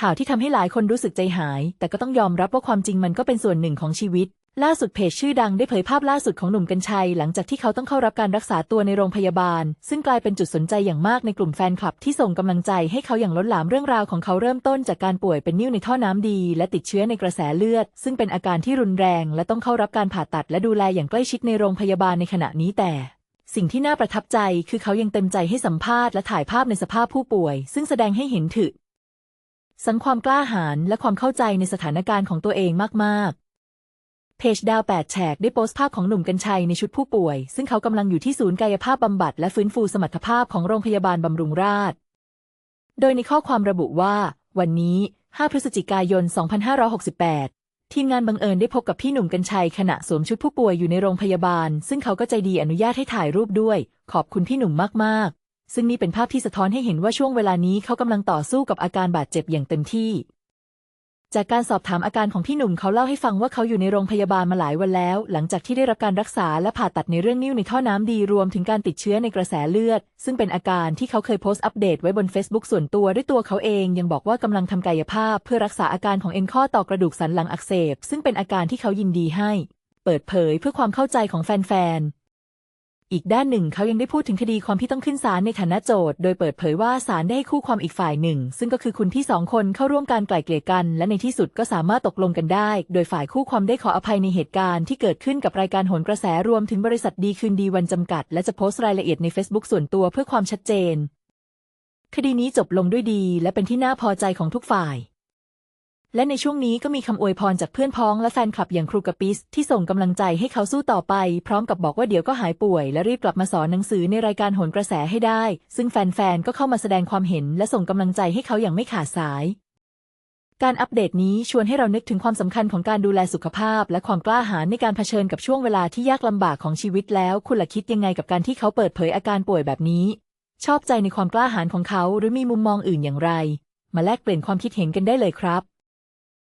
ข่าวที่ทำให้หลายคนรู้สึกใจหาย แต่ก็ต้องยอมรับว่าความจริงมันก็เป็นส่วนหนึ่งของชีวิต ล่าสุดเพจชื่อดังได้เผยภาพล่าสุดของหนุ่มกัญชัย หลังจากที่เขาต้องเข้ารับการรักษาตัวในโรงพยาบาล ซึ่งกลายเป็นจุดสนใจอย่างมากในกลุ่มแฟนคลับที่ส่งกำลังใจให้เขาอย่างล้นหลามเรื่องราวของเขาเริ่มต้นจากการป่วยเป็นนิ่วในท่อน้ำดี และติดเชื้อในกระแสเลือด ซึ่งเป็นอาการที่รุนแรง และต้องเข้ารับการผ่าตัด และดูแลอย่างใกล้ชิดในโรงพยาบาลในขณะนี้แต่สิ่งที่น่าประทับใจคือเขายังเต็มใจให้สัมภาษณ์และถ่ายภาพในสภาพผู้ป่วย ซึ่งแสดงให้เห็นถึง สังความกล้าหาญและความเข้าใจในสถานการณ์ของตัวเองมาก ๆเพจดาวแปดแฉกได้โพสต์ภาพของหนุ่มกัญชัยในชุดผู้ป่วย ซึ่งเขากำลังอยู่ที่ศูนย์กายภาพบำบัดและฟื้นฟูสมรรถภาพของโรงพยาบาลบำรุงราษฎร์โดยในข้อความระบุว่า วันนี้ 5 พฤศจิกายน 2568 ทีมงานบังเอิญได้พบกับพี่หนุ่มกัญชัยขณะสวมชุดผู้ป่วยอยู่ในโรงพยาบาล ซึ่งเขาก็ใจดีอนุญาตให้ถ่ายรูปด้วย ขอบคุณพี่หนุ่มมาก ซึ่งนี่เป็นภาพที่สะท้อนให้เห็นว่าช่วงเวลานี้เขากำลังต่อสู้กับอาการบาดเจ็บอย่างเต็มที่ จากการสอบถามอาการของพี่หนุ่มเขาเล่าให้ฟังว่าเขาอยู่ในโรงพยาบาลมาหลายวันแล้ว หลังจากที่ได้รับการรักษาและผ่าตัดในเรื่องนิ้วในท่อน้ำดีรวมถึงการติดเชื้อในกระแสเลือด ซึ่งเป็นอาการที่เขาเคยโพสต์อัปเดตไว้บน Facebook ส่วนตัวด้วยตัวเขาเองยังบอกว่ากำลังทำกายภาพ เพื่อรักษาอาการของเอ็นข้อต่อกระดูกสันหลังอักเสบ ซึ่งเป็นอาการที่เขายินดีให้ เปิดเผยเพื่อความเข้าใจของแฟนๆ อีกด้านหนึ่งเขายังได้พูดถึงคดีความที่ต้องขึ้นศาลในฐานะโจทย์ โดยเปิดเผยว่าศาลได้ให้คู่ความอีกฝ่ายหนึ่ง ซึ่งก็คือคุณที่สองคนเข้าร่วมการไกล่เกลี่ยกัน และในที่สุดก็สามารถตกลงกันได้ โดยฝ่ายคู่ความได้ขออภัยในเหตุการณ์ที่เกิดขึ้นกับรายการโหนกระแสรวมถึงบริษัทดีคืนดีวันจำกัด และจะโพสต์รายละเอียดใน Facebook ส่วนตัวเพื่อความชัดเจน คดีนี้จบลงด้วยดี และเป็นที่น่าพอใจของทุกฝ่าย และในช่วงนี้ก็มีคำอวยพรจากเพื่อนพ้องและแฟนคลับอย่างครูกะปิสที่ส่งกำลังใจให้เขาสู้ต่อไป พร้อมกับบอกว่าเดี๋ยวก็หายป่วย และรีบกลับมาสอนหนังสือในรายการโหนกระแสให้ได้ ซึ่งแฟนๆก็เข้ามาแสดงความเห็น และส่งกำลังใจให้เขาอย่างไม่ขาดสาย การอัปเดตนี้ชวนให้เรานึกถึงความสำคัญของการดูแลสุขภาพ และความกล้าหาญในการเผชิญกับช่วงเวลาที่ยากลำบากของชีวิตแล้ว คุณล่ะคิดยังไงกับการที่เขาเปิดเผยอาการป่วยแบบนี้ ชอบใจในความกล้าหาญของเขา หรือมีมุมมองอื่นอย่างไร มาแลกเปลี่ยนความคิดเห็นกันได้เลยครับ